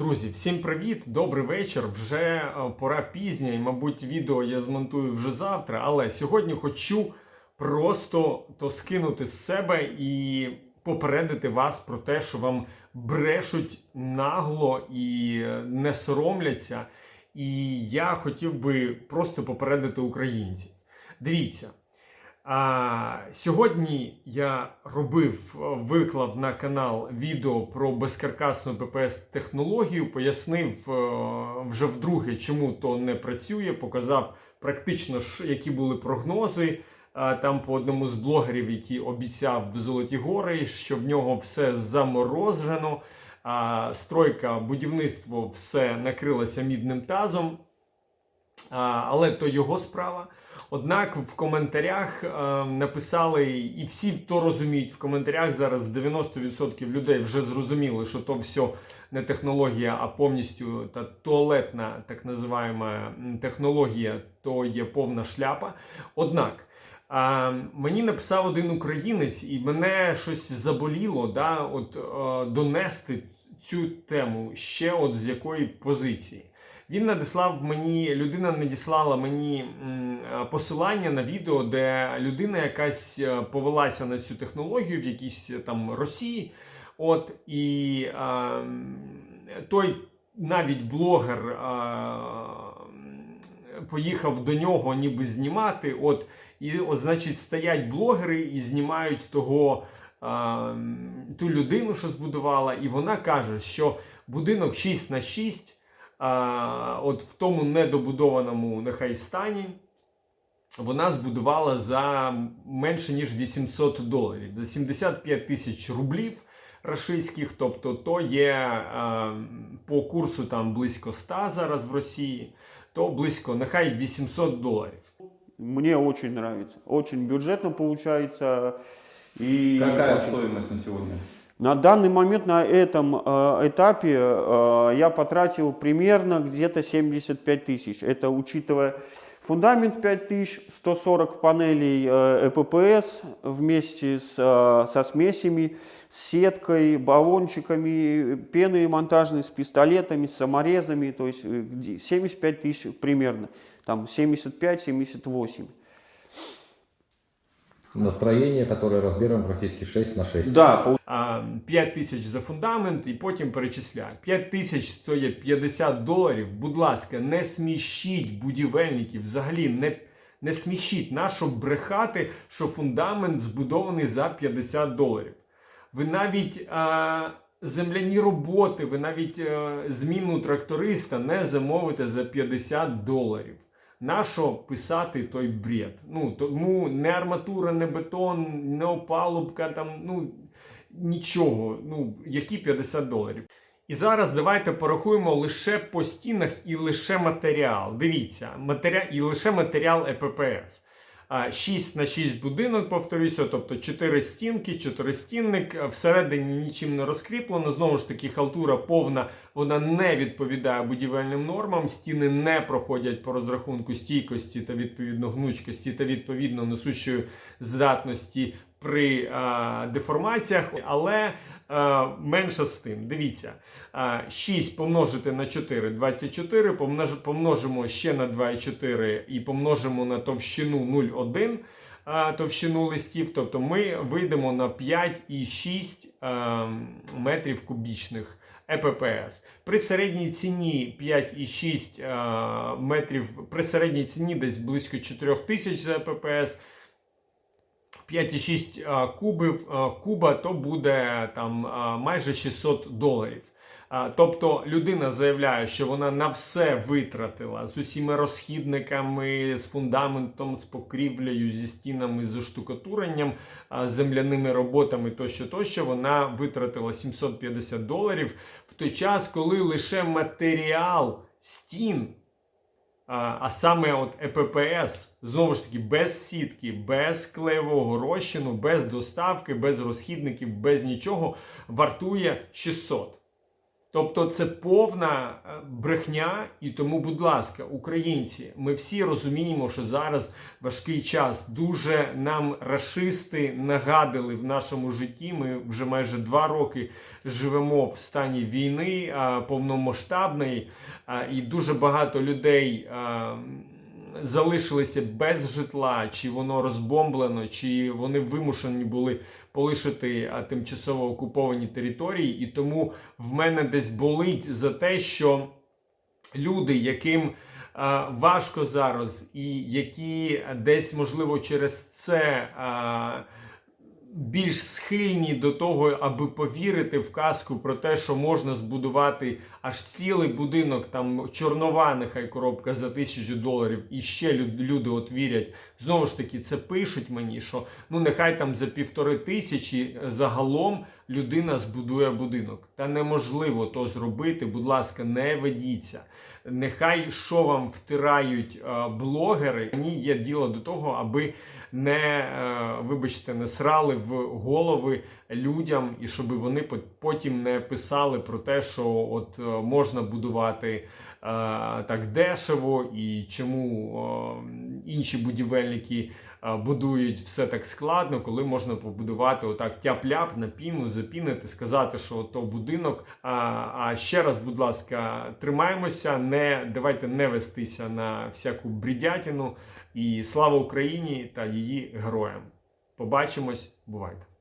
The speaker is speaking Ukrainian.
Друзі, всім привіт! Добрий вечір. Вже е, пора пізня, і, мабуть, відео я змонтую вже завтра. Але сьогодні хочу просто то скинути з себе і попередити вас про те, що вам брешуть нагло і е, не соромляться. І я хотів би просто попередити українців. Дивіться. А, сьогодні я робив, е, виклав на канал відео про безкаркасну ППС технологію, пояснив е, вже вдруге, чому то не працює, показав практично, які були прогнози. Там по одному з блогерів, який обіцяв в Золоті Гори, що в нього все заморожено, а, стройка, будівництво все накрилося мідним тазом. А, але то його справа. Однак в коментарях е, написали, і всі то розуміють, в коментарях зараз 90% людей вже зрозуміли, що то все не технологія, а повністю та туалетна, так називаємо технологія, то є повна шляпа. Однак. А, мені написав один українець, і мене щось заболіло, да, от, е, донести цю тему ще от з якої позиції. Він надіслав мені, людина надіслала мені е, посилання на відео, де людина якась е, повелася на цю технологію в якійсь е, там Росії. От і е, той навіть блогер е, поїхав до нього, ніби знімати. От, і, от, значить, стоять блогери і знімають того. Ту людину, що збудувала, і вона каже, що будинок 6 на 6 а, от в тому недобудованому нехай стані вона збудувала за менше ніж 800 доларів, за 75 тисяч рублів рашистських, тобто то є а, по курсу там близько 100 зараз в Росії, то близько нехай 800 доларів. Мне очень нравится. Очень бюджетно получается. И Какая стоимость на сегодня? На данный момент на этом э, этапе э, я потратил примерно где-то 75 тысяч. Это учитывая фундамент 5 тысяч, 140 панелей э, ЭППС вместе с, э, со смесями, с сеткой, баллончиками, пеной монтажной, с пистолетами, с саморезами. То есть э, где- 75 тысяч примерно. Там 75-78. Настроение, которое размером практически 6 на 6. Да, 5 тисяч за фундамент і потім перечисляю. 5 тисяч то є 50 доларів. Будь ласка, не смішіть будівельників, взагалі не, не смішіть нащо брехати, що фундамент збудований за 50 доларів. Ви навіть а, земляні роботи, ви навіть а, зміну тракториста не замовите за 50 доларів. Нащо писати той бред? Ну тому не арматура, не бетон, не опалубка, там ну нічого. Ну які 50 доларів. І зараз давайте порахуємо лише по стінах і лише матеріал. Дивіться, матеріал і лише матеріал ЕППС. А, 6 на 6 будинок, повторюся, тобто 4 стінки, 4 стінник, всередині нічим не розкріплено. Знову ж таки, халтура повна, вона не відповідає будівельним нормам, стіни не проходять по розрахунку стійкості та відповідно гнучкості та відповідно несущої здатності при а, деформаціях, але а, менше з тим. Дивіться, а, 6 помножити на 4 24, помнож- помножимо ще на 2,4 і помножимо на товщину 0,1 а, товщину листів, тобто ми вийдемо на 5,6 а, метрів кубічних. ЕППС. При середній ціні 5,6 а, метрів, при середній ціні десь близько 4 тисяч за ЕППС. 5,6 а, кубів, куба, то буде там майже 600 доларів. Тобто людина заявляє, що вона на все витратила з усіма розхідниками, з фундаментом, з покрівлею, зі стінами, з штукатуренням, земляними роботами тощо, тощо. Вона витратила 750 доларів в той час, коли лише матеріал стін а, саме от ЕППС, знову ж таки, без сітки, без клеєвого розчину, без доставки, без розхідників, без нічого, вартує 600. Тобто це повна е, брехня, і тому, будь ласка, українці, ми всі розуміємо, що зараз важкий час. Дуже нам рашисти нагадили в нашому житті. Ми вже майже два роки живемо в стані війни повномасштабної, і дуже багато людей. Залишилися без житла, чи воно розбомблено, чи вони вимушені були полишити тимчасово окуповані території, і тому в мене десь болить за те, що люди, яким важко зараз, і які десь, можливо, через це більш схильні до того, аби повірити в казку про те, що можна збудувати аж цілий будинок, там чорнова, нехай коробка за тисячу доларів, і ще люд- люди от вірять. Знову ж таки, це пишуть мені, що ну нехай там за півтори тисячі загалом людина збудує будинок. Та неможливо то зробити. Будь ласка, не ведіться. Нехай що вам втирають е, блогери. Мені є діло до того, аби не е, вибачте, не срали в голови людям, і щоб вони по- потім не писали про те, що от е, можна будувати так дешево, і чому інші будівельники будують все так складно, коли можна побудувати отак тяп-ляп на піну, запінити, сказати, що то будинок. А, а ще раз, будь ласка, тримаємося, не давайте не вестися на всяку брідятину. І слава Україні та її героям. Побачимось, бувайте!